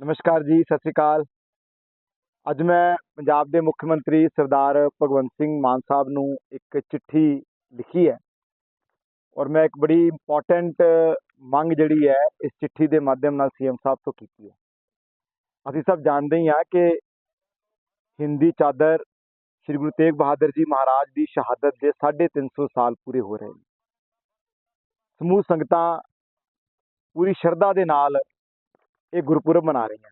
ਨਮਸਕਾਰ ਜੀ, ਸਤਿ ਸ਼੍ਰੀ ਅਕਾਲ। ਅੱਜ ਮੈਂ ਪੰਜਾਬ ਦੇ ਮੁੱਖ ਮੰਤਰੀ ਸਰਦਾਰ ਭਗਵੰਤ ਸਿੰਘ ਮਾਨ ਸਾਹਿਬ ਨੂੰ ਇੱਕ ਚਿੱਠੀ ਲਿਖੀ ਹੈ ਔਰ ਮੈਂ ਇੱਕ ਬੜੀ ਇੰਪੋਰਟੈਂਟ ਮੰਗ ਜਿਹੜੀ ਹੈ, ਇਸ ਚਿੱਠੀ ਦੇ ਮਾਧਿਅਮ ਨਾਲ ਸੀਐਮ ਸਾਹਿਬ ਤੋਂ ਕੀਤੀ ਹੈ। ਅਸੀਂ ਸਭ ਜਾਣਦੇ ਹੀ ਹਾਂ ਕਿ ਹਿੰਦੀ ਚਾਦਰ ਸ੍ਰੀ ਗੁਰੂ ਤੇਗ ਬਹਾਦਰ ਜੀ ਮਹਾਰਾਜ ਦੀ ਸ਼ਹਾਦਤ ਦੇ 350 ਸਾਲ ਪੂਰੇ ਹੋ ਰਹੇ ਨੇ। ਸਮੂਹ ਸੰਗਤਾਂ ਪੂਰੀ ਸ਼ਰਧਾ ਦੇ ਨਾਲ ਇਹ ਗੁਰਪੁਰਬ ਮਨਾ ਰਹੀਆਂ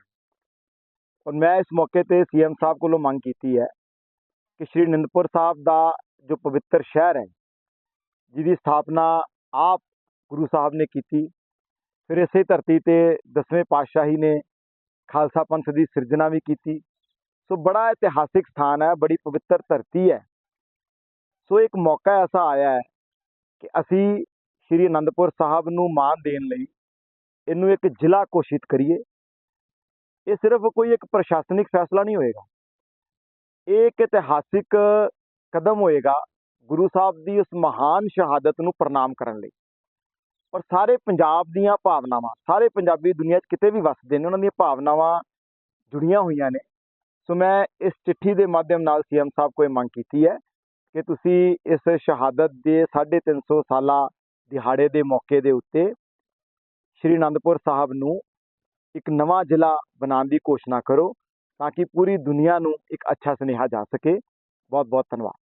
ਔਰ ਮੈਂ ਇਸ ਮੌਕੇ ਤੇ ਸੀਐਮ ਸਾਹਿਬ ਕੋਲੋਂ ਮੰਗ ਕੀਤੀ ਹੈ ਕਿ ਸ਼੍ਰੀ ਅਨੰਦਪੁਰ ਸਾਹਿਬ ਦਾ ਜੋ ਪਵਿੱਤਰ ਸ਼ਹਿਰ ਹੈ, ਜਿਹਦੀ ਸਥਾਪਨਾ ਆਪ ਗੁਰੂ ਸਾਹਿਬ ਨੇ ਕੀਤੀ, ਫਿਰ ਇਸੇ ਧਰਤੀ ਤੇ ਦਸਵੇਂ ਪਾਤਸ਼ਾਹੀ ਨੇ ਖਾਲਸਾ ਪੰਥ ਦੀ ਸਿਰਜਣਾ ਵੀ ਕੀਤੀ। ਸੋ ਬੜਾ ਇਤਿਹਾਸਿਕ ਸਥਾਨ ਹੈ, ਬੜੀ ਪਵਿੱਤਰ ਧਰਤੀ ਹੈ। ਸੋ ਇੱਕ ਮੌਕਾ ਐਸਾ ਆਇਆ ਹੈ ਕਿ ਅਸੀਂ ਸ਼੍ਰੀ ਅਨੰਦਪੁਰ ਸਾਹਿਬ ਨੂੰ ਮਾਣ ਦੇਣ ਲਈ ਇਹਨੂੰ ਇੱਕ ਜ਼ਿਲ੍ਹਾ ਘੋਸ਼ਿਤ ਕਰੀਏ। ਇਹ ਸਿਰਫ ਕੋਈ ਇੱਕ ਪ੍ਰਸ਼ਾਸਨਿਕ ਫੈਸਲਾ ਨਹੀਂ ਹੋਏਗਾ। ਇਹ ਇੱਕ ਇਤਿਹਾਸਿਕ ਕਦਮ ਹੋਏਗਾ ਗੁਰੂ ਸਾਹਿਬ ਦੀ ਉਸ ਮਹਾਨ ਸ਼ਹਾਦਤ ਨੂੰ ਪ੍ਰਣਾਮ ਕਰਨ ਲਈ। ਔਰ ਸਾਰੇ ਪੰਜਾਬ ਦੀਆਂ ਭਾਵਨਾਵਾਂ, ਸਾਰੇ ਪੰਜਾਬੀ ਦੁਨੀਆ 'ਚ ਕਿਤੇ ਵੀ ਵਸਦੇ ਨੇ, ਉਹਨਾਂ ਦੀਆਂ ਭਾਵਨਾਵਾਂ ਜੁੜੀਆਂ ਹੋਈਆਂ ਨੇ। ਸੋ ਮੈਂ ਇਸ ਚਿੱਠੀ ਦੇ ਮਾਧਿਅਮ ਨਾਲ ਸੀਐਮ ਸਾਹਿਬ ਕੋਲ ਇਹ ਮੰਗ ਕੀਤੀ ਹੈ ਕਿ ਤੁਸੀਂ ਇਸ ਸ਼ਹਾਦਤ ਦੇ 350 ਸਾਲਾ ਦਿਹਾੜੇ ਦੇ ਮੌਕੇ ਦੇ ਉੱਤੇ ਸ਼੍ਰੀ ਅਨੰਦਪੁਰ ਸਾਹਿਬ ਨੂੰ ਇੱਕ ਨਵਾਂ ਜ਼ਿਲ੍ਹਾ ਬਣਾਉਣ ਦੀ ਘੋਸ਼ਣਾ ਕਰੋ ਤਾਂ ਕਿ ਪੂਰੀ ਦੁਨੀਆ ਨੂੰ ਇੱਕ ਅੱਛਾ ਸੁਨੇਹਾ ਜਾ ਸਕੇ। ਬਹੁਤ ਬਹੁਤ ਧੰਨਵਾਦ।